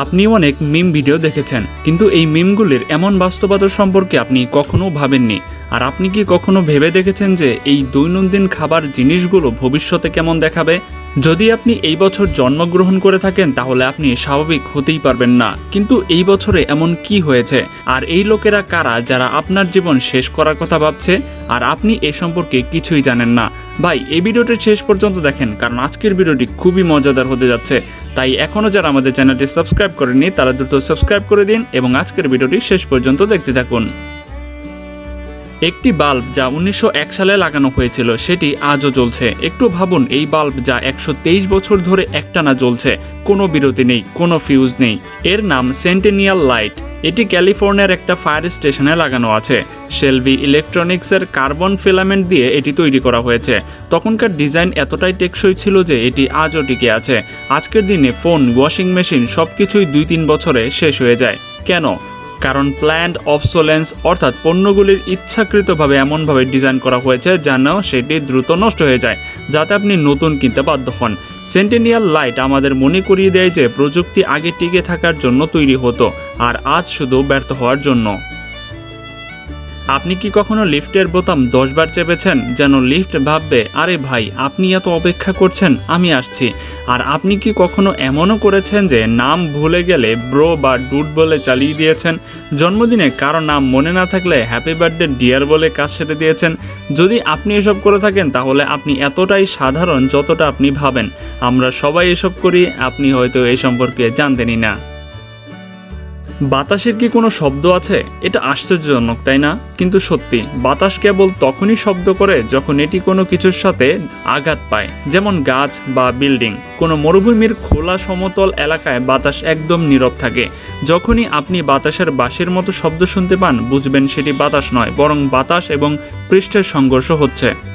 আপনি অনেক মিম ভিডিও দেখেছেন, কিন্তু এই মিমগুলির এমন বাস্তবতা সম্পর্কে আপনি কখনো ভাবেননি। আর আপনি কি কখনো ভেবে দেখেছেন যে এই দৈনন্দিন খাবার জিনিসগুলো ভবিষ্যতে কেমন দেখাবে? যদি আপনি এই বছর জন্মগ্রহণ করে থাকেন, তাহলে আপনি স্বাভাবিক হতেই পারবেন না। কিন্তু এই বছরে এমন কি হয়েছে? আর এই লোকেরা কারা যারা আপনার জীবন শেষ করার কথা ভাবছে? আর আপনি এ সম্পর্কে কিছুই জানেন না। ভাই, এই ভিডিওটি শেষ পর্যন্ত দেখেন, কারণ আজকের ভিডিওটি খুবই মজাদার হতে যাচ্ছে। তাই এখনও যারা আমাদের চ্যানেলটি সাবস্ক্রাইব করেনি তারা দ্রুত সাবস্ক্রাইব করে দিন এবং আজকের ভিডিওটি শেষ পর্যন্ত দেখতে থাকুন। একটি বাল্ব যা উনিশশো এক সালে লাগানো হয়েছিল, সেটি আজও জ্বলছে। একটু ভাবুন, এই বাল্ব যা একশো তেইশ বছর ধরে একটানা জ্বলছে, কোনো বিরতি নেই, কোনো ফিউজ নেই। এর নাম সেন্টেনিয়াল লাইট এটি ক্যালিফোর্নিয়ার একটা ফায়ার স্টেশনে লাগানো আছে। শেলভি ইলেকট্রনিক্সের কার্বন ফিলামেন্ট দিয়ে এটি তৈরি করা হয়েছে। তখনকার ডিজাইন এতটাই টেকসই ছিল যে এটি আজও টিকে আছে। আজকের দিনে ফোন ওয়াশিং মেশিন সব কিছুই দুই তিন বছরে শেষ হয়ে যায়। কেন? কারণ প্ল্যান্ড অবসোলেন্স অর্থাৎ পণ্যগুলির ইচ্ছাকৃতভাবে এমনভাবে ডিজাইন করা হয়েছে যেন সেটি দ্রুত নষ্ট হয়ে যায়, যাতে আপনি নতুন কিনতে বাধ্য হন। সেন্টেনিয়াল লাইট আমাদের মনে করিয়ে দেয় যে প্রযুক্তি আগে টিকে থাকার জন্য তৈরি হতো, আর আজ শুধু ব্যর্থ হওয়ার জন্য। আপনি কি কখনো লিফটের বোতাম দশবার চেপেছেন? যেন লিফট ভাববে, আরে ভাই, আপনি এত অপেক্ষা করছেন, আমি আসছি। আর আপনি কি কখনো এমনও করেছেন যে নাম ভুলে গেলে ব্রো বা ডুড বলে চালিয়ে দিয়েছেন? জন্মদিনে কারও নাম মনে না থাকলে হ্যাপি বার্থডে ডিয়ার বলে কাজ সেরে দিয়েছেন। যদি আপনি এসব করে থাকেন, তাহলে আপনি এতটাই সাধারণ যতটা আপনি ভাবেন। আমরা সবাই এসব করি, আপনি হয়তো এই সম্পর্কে জানতেনই না। বাতাসের কি কোনো শব্দ আছে? এটা আশ্চর্যজনক, তাই না? কিন্তু সত্যি, বাতাস কেবল তখনই শব্দ করে যখন এটি কোনো কিছুর সাথে আঘাত পায়। যেমন গাছ বা বিল্ডিং, কোনো মরুভূমির খোলা সমতল এলাকায় বাতাস একদম নীরব থাকে। যখনই আপনি বাতাসের বাঁশির মতো শব্দ শুনতে পান, বুঝবেন সেটি বাতাস নয়, বরং বাতাস এবং পৃষ্ঠের সংঘর্ষ হচ্ছে।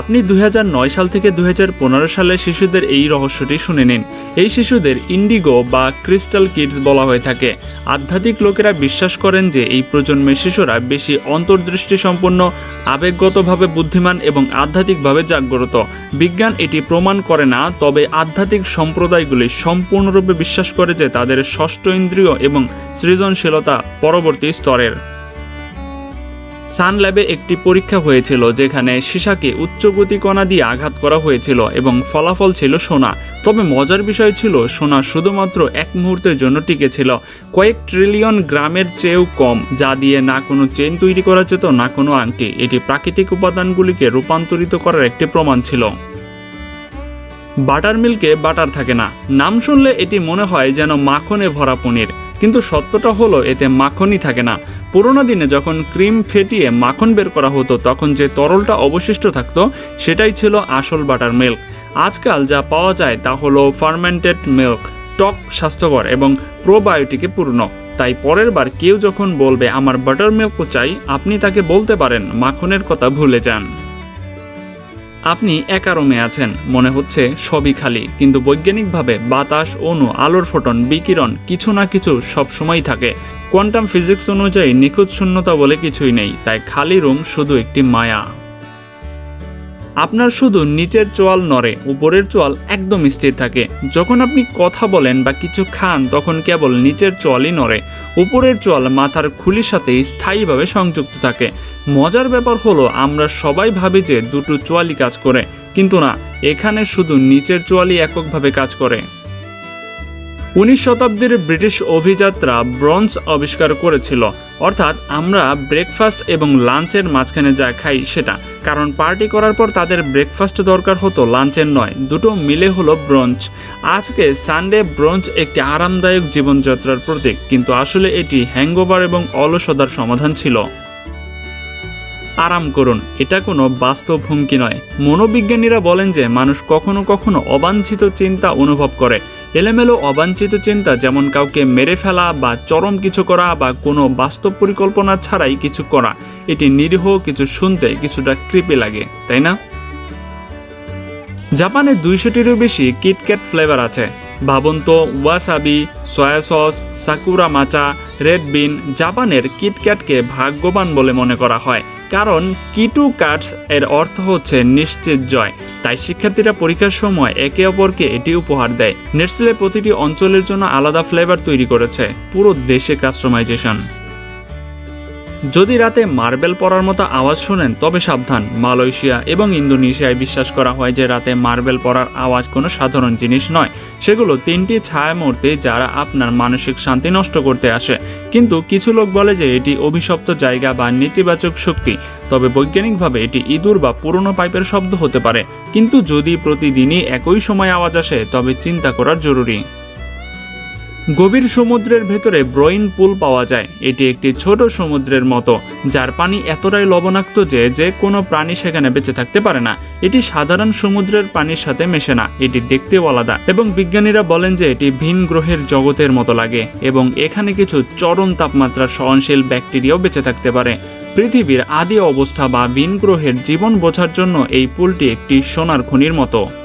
আপনি দু হাজার নয় সাল থেকে দু হাজার পনেরো সালে শিশুদের এই রহস্যটি শুনে নিন। এই শিশুদের ইন্ডিগো বা ক্রিস্টাল কিডস বলা হয়ে থাকে। আধ্যাত্মিক লোকেরা বিশ্বাস করেন যে এই প্রজন্মের শিশুরা বেশি অন্তর্দৃষ্টি সম্পন্ন আবেগগতভাবে বুদ্ধিমান এবং আধ্যাত্মিকভাবে জাগ্রত। বিজ্ঞান এটি প্রমাণ করে না, তবে আধ্যাত্মিক সম্প্রদায়গুলি সম্পূর্ণরূপে বিশ্বাস করে যে তাদের ষষ্ঠ ইন্দ্রিয় এবং সৃজনশীলতা পরবর্তী স্তরের। সান ল্যাবে একটি পরীক্ষা হয়েছিল যেখানে সীসাকে উচ্চগতি কণা দিয়ে আঘাত করা হয়েছিল এবং ফলাফল ছিল সোনা। তবে মজার বিষয় ছিল, সোনা শুধুমাত্র এক মুহূর্তের জন্য টিকে ছিল কয়েক ট্রিলিয়ন গ্রামের চেয়েও কম, যা দিয়ে না কোনো চেন তৈরি করা যেত, না কোনো আংটি। এটি প্রাকৃতিক উপাদানগুলিকে রূপান্তরিত করার একটি প্রমাণ ছিল। বাটার মিল্কে বাটার থাকে না। নাম শুনলে এটি মনে হয় যেন মাখনে ভরা পনির। কিন্তু সত্যটা হলো, এতে মাখনই থাকে না। পুরোনো দিনে যখন ক্রিম ফেটিয়ে মাখন বের করা হতো, তখন যে তরলটা অবশিষ্ট থাকতো, সেটাই ছিল আসল বাটার মিল্ক। আজকাল যা পাওয়া যায় তা হলো ফার্মেন্টেড মিল্ক, টক স্বাস্থ্যকর এবং প্রোবায়োটিকে পূর্ণ। তাই পরের বার কেউ যখন বলবে, আমার বাটার মিল্ক চাই আপনি তাকে বলতে পারেন, মাখনের কথা ভুলে যান। আপনি একা রুমে আছেন, মনে হচ্ছে সবই খালি। কিন্তু বৈজ্ঞানিকভাবে বাতাস, অণু, আলোর ফোটন, বিকিরণ কিছু না কিছু সব সময় থাকে। কোয়ান্টাম ফিজিক্স অনুযায়ী নিখুঁত শূন্যতা বলে কিছুই নেই, তাই খালি রুম শুধু একটি মায়া। আপনার শুধু নিচের চোয়াল নড়ে, উপরের চোয়াল একদম স্থির থাকে। যখন আপনি কথা বলেন বা কিছু খান, তখন কেবল নিচের চোয়ালই নড়ে, উপরের চোয়াল মাথার খুলির সাথে স্থায়ীভাবে সংযুক্ত থাকে। মজার ব্যাপার হলো, আমরা সবাই ভাবি যে দুটো চোয়ালই কাজ করে, কিন্তু না, এখানে শুধু নিচের চোয়ালই এককভাবে কাজ করে। উনিশ শতাব্দীর ব্রিটিশ অভিযাত্রা ব্রঞ্জ আবিষ্কার করেছিল। অর্থাৎ আমরা ব্রেকফাস্ট এবং লাঞ্চের মাঝখানে যা খাই সেটা। কারণ পার্টি করার পর তাদের ব্রেকফাস্ট দরকার হতো, লাঞ্চের নয়। দুটো মিলে হলো ব্রঞ্চ আজকে সানডে ব্রঞ্চ একটি আরামদায়ক জীবনযাত্রার প্রতীক, কিন্তু আসলে এটি হ্যাংওভার এবং অলসতার সমাধান ছিল। আরাম করুন, এটা কোনো বাস্তব হুমকি নয়। মনোবিজ্ঞানীরা বলেন যে মানুষ কখনো কখনো অবাঞ্ছিত চিন্তা অনুভব করে। এলোমেলো অবাঞ্ছিত চিন্তা যেমন কাউকে মেরে ফেলা বা চরম কিছু করা বা কোনো বাস্তব পরিকল্পনা ছাড়াই কিছু করা, এটি নিরীহ, কিছু শুনতে, কিছুটা কৃপি লাগে, তাই না? জাপানে দুইশোটিরও বেশি কিটক্যাট ফ্লেভার আছে। ভাবুন তো wasabi soy sauce sakura matcha red bean জাপানের কিটক্যাটকে ভাগ্যবান বলে মনে করা হয়। কারণ কিটু কাটস এর অর্থ হচ্ছে নিশ্চিত জয়। তাই শিক্ষার্থীরা পরীক্ষার সময় একে অপরকে এটি উপহার দেয়। নেটসেলে প্রতিটি অঞ্চলের জন্য আলাদা ফ্লেভার তৈরি করেছে। পুরো দেশে কাস্টমাইজেশন যদি রাতে মার্বেল পড়ার মতো আওয়াজ শোনেন, তবে সাবধান। মালয়েশিয়া এবং ইন্দোনেশিয়ায় বিশ্বাস করা হয় যে রাতে মার্বেল পড়ার আওয়াজ কোনো সাধারণ জিনিস নয়। সেগুলো তিনটি ছায়া মূর্তি যারা আপনার মানসিক শান্তি নষ্ট করতে আসে। কিন্তু কিছু লোক বলে যে এটি অভিশপ্ত জায়গা বা নেতিবাচক শক্তি। তবে বৈজ্ঞানিকভাবে এটি ইঁদুর বা পুরনো পাইপের শব্দ হতে পারে। কিন্তু যদি প্রতিদিনই একই সময় আওয়াজ আসে, তবে চিন্তা করার জরুরি। গভীর সমুদ্রের ভেতরে ব্রোইন পুল পাওয়া যায়। এটি একটি ছোট সমুদ্রের মতো, যার পানি এতটাই লবণাক্ত যে যে কোনো প্রাণী সেখানে বেঁচে থাকতে পারে না। এটি সাধারণ সমুদ্রের পানির সাথে মেশে না, এটি দেখতেও আলাদা। এবং বিজ্ঞানীরা বলেন যে এটি ভিন গ্রহের জগতের মতো লাগে, এবং এখানে কিছু চরম তাপমাত্রার সহনশীল ব্যাকটেরিয়াও বেঁচে থাকতে পারে। পৃথিবীর আদি অবস্থা বা ভিন গ্রহের জীবন বোঝার জন্য এই পুলটি একটি সোনার খনির মতো।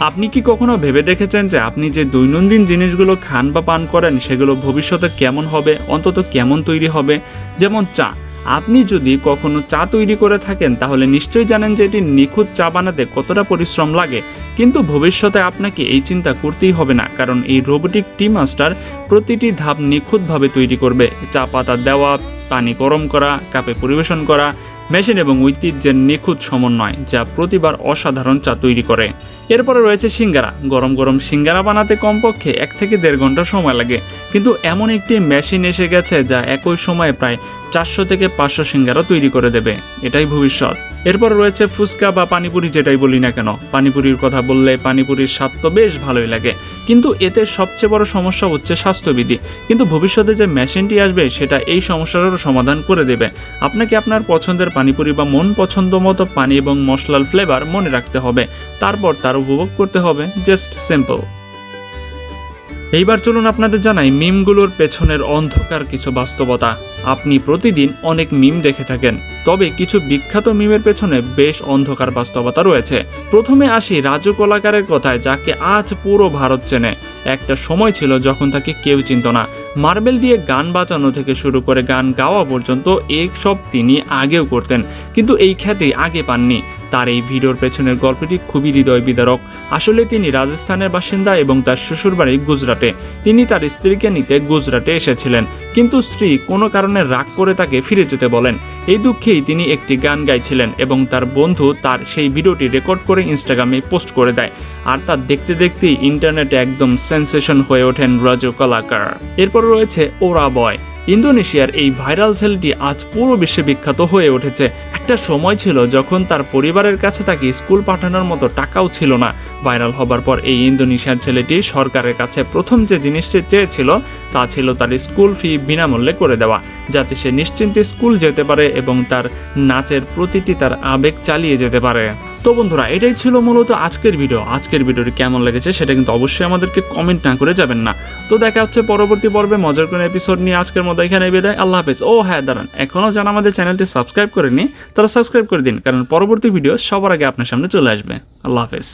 আপনি কি কখনো ভেবে দেখেছেন যে আপনি যে দৈনন্দিন জিনিসগুলো খান বা পান করেন, সেগুলো ভবিষ্যতে কেমন হবে, অন্তত কেমন তৈরি হবে? যেমন চা। আপনি যদি কখনো চা তৈরি করে থাকেন, তাহলে নিশ্চয়ই জানেন যে এটি নিখুঁত চা বানাতে কতটা পরিশ্রম লাগে। কিন্তু ভবিষ্যতে আপনাকে এই চিন্তা করতেই হবে না, কারণ এই রোবোটিক টি মাস্টার প্রতিটি ধাপ নিখুঁতভাবে তৈরি করবে। চা পাতা দেওয়া, পানি গরম করা, কাপে পরিবেশন করা, মেশিন এবং ঐতিহ্যের নিখুঁত সমন্বয়, যা প্রতিবার অসাধারণ চা তৈরি করে। এরপরে রয়েছে সিঙ্গারা। গরম গরম সিঙ্গারা বানাতে কমপক্ষে এক থেকে দেড় ঘণ্টা সময় লাগে। কিন্তু এমন একটি মেশিন এসে গেছে যা একই সময়ে প্রায় চারশো থেকে পাঁচশো সিঙ্গারা তৈরি করে দেবে। এটাই ভবিষ্যৎ। এরপর রয়েছে ফুচকা বা পানিপুরি যেটাই বলি না কেন। পানিপুরির কথা বললে পানিপুরির স্বাদ তো বেশ ভালোই লাগে। কিন্তু এতে সবচেয়ে বড় সমস্যা হচ্ছে স্বাস্থ্যবিধি। কিন্তু ভবিষ্যতে যে মেশিনটি আসবে, সেটা এই সমস্যারও সমাধান করে দেবে। আপনাকে আপনার পছন্দের পানিপুরি বা মন পছন্দ মতো পানি এবং মশলার ফ্লেভার মনে রাখতে হবে। তারপর তার উপভোগ করতে হবে জাস্ট সিম্পল এইবার চলুন আপনাদের জানাই মিমগুলোর পেছনের অন্ধকার কিছু বাস্তবতা। আপনি প্রতিদিন অনেক মিম দেখে থাকেন, তবে কিছু বিখ্যাত মিমের পেছনে বেশ অন্ধকার বাস্তবতা রয়েছে। প্রথমে আসি রাজু কলাকারের কথায়, যাকে আজ পুরো ভারত চেনে। একটা সময় ছিল যখন তাকে কেউ চিনত না। মার্বেল দিয়ে গান বাজানো থেকে শুরু করে গান গাওয়া পর্যন্ত সব তিনি আগেও করতেন, কিন্তু এই খ্যাতি আগে পাননি। তার এই ভিডিওর পেছনের গল্পটি খুবই হৃদয় বিদারক। আসলে তিনি রাজস্থানের বাসিন্দা এবং তার শ্বশুরবাড়ি গুজরাটে। তিনি তার স্ত্রীকে নিতে গুজরাটে এসেছিলেন, কিন্তু স্ত্রী কোনো কারণে রাগ করে তাকে ফিরে যেতে বলেন। এই দুঃখেই তিনি একটি গান গাইছিলেন এবং তার বন্ধু তার সেই ভিডিওটি রেকর্ড করে ইনস্টাগ্রামে পোস্ট করে দেয়। আর তা দেখতে দেখতেই ইন্টারনেটে একদম সেন্সেশন হয়ে ওঠেন রাজু কলাকার এরপর রয়েছে ওরা বয়। ইন্দোনেশিয়ার এই ভাইরাল ছেলেটি আজ পুরো বিশ্বে বিখ্যাত হয়ে উঠেছে। একটা সময় ছিল যখন তার পরিবারের কাছে তাকে স্কুল পাঠানোর মতো টাকাও ছিল না। ভাইরাল হবার পর এই ইন্দোনেশিয়ার ছেলেটি সরকারের কাছে প্রথম যে জিনিসটি চেয়েছিল, তা ছিল তার স্কুল ফি বিনামূল্যে করে দেওয়া, যাতে সে নিশ্চিন্তে স্কুল যেতে পারে এবং তার নাচের প্রতিটি তার আবেগ চালিয়ে যেতে পারে। তো বন্ধুরা, এটাই ছিল মূলত আজকের ভিডিও আজকের ভিডিওটি কেমন লেগেছে সেটা কিন্তু অবশ্যই আমাদেরকে কমেন্ট না করে যাবেন না। তো দেখা হচ্ছে পরবর্তী পর্বে মজার কোনো এপিসোড নিয়ে আজকের মতো এখানে বিদায়। আল্লাহ হাফেজ। ও হ্যাঁ দাঁড়ান। এখনও যারা আমাদের চ্যানেলটি সাবস্ক্রাইব করেনি তারা সাবস্ক্রাইব করে দিন, কারণ পরবর্তী ভিডিও সবার আগে আপনার সামনে চলে আসবে। আল্লাহ হাফেজ।